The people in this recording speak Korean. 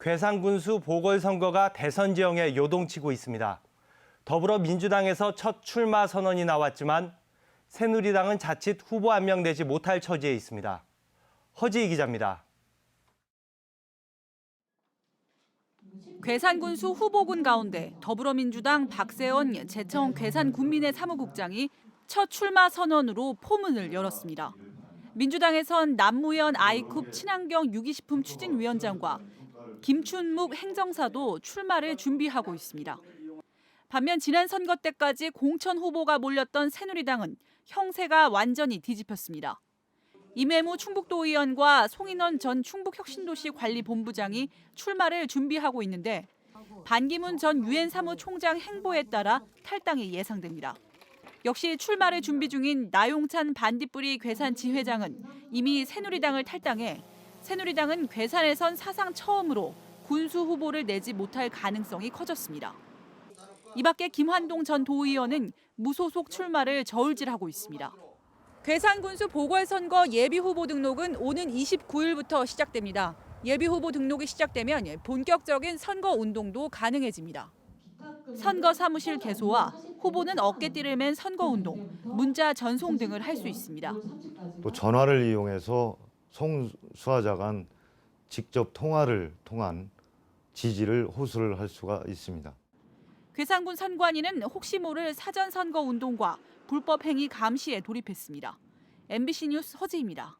괴산군수 보궐선거가 대선 지형에 요동치고 있습니다. 더불어민주당에서 첫 출마 선언이 나왔지만 새누리당은 자칫 후보 한 명 내지 못할 처지에 있습니다. 허지희 기자입니다. 괴산군수 후보군 가운데 더불어민주당 박세원 재청 괴산군민회 사무국장이 첫 출마 선언으로 포문을 열었습니다. 민주당에선 남무현 아이쿱 친환경 유기식품 추진위원장과 김춘묵 행정사도 출마를 준비하고 있습니다. 반면 지난 선거 때까지 공천 후보가 몰렸던 새누리당은 형세가 완전히 뒤집혔습니다. 이매무 충북도 의원과 송인원 전 충북혁신도시 관리본부장이 출마를 준비하고 있는데 반기문 전 유엔 사무총장 행보에 따라 탈당이 예상됩니다. 역시 출마를 준비 중인 나용찬 반딧불이 괴산 지회장은 이미 새누리당을 탈당해 새누리당은 괴산에선 사상 처음으로 군수 후보를 내지 못할 가능성이 커졌습니다. 이 밖에 김환동 전 도의원은 무소속 출마를 저울질하고 있습니다. 괴산군수 보궐선거 예비후보 등록은 오는 29일부터 시작됩니다. 예비후보 등록이 시작되면 본격적인 선거 운동도 가능해집니다. 선거 사무실 개소와 후보는 어깨띠를 맨 선거 운동, 문자 전송 등을 할 수 있습니다. 또 전화를 이용해서 송수하자 간 직접 통화를 통한 지지를 호소를 할 수가 있습니다. 괴산군 선관위는 혹시 모를 사전 선거 운동과 불법 행위 감시에 돌입했습니다. MBC 뉴스 허지입니다.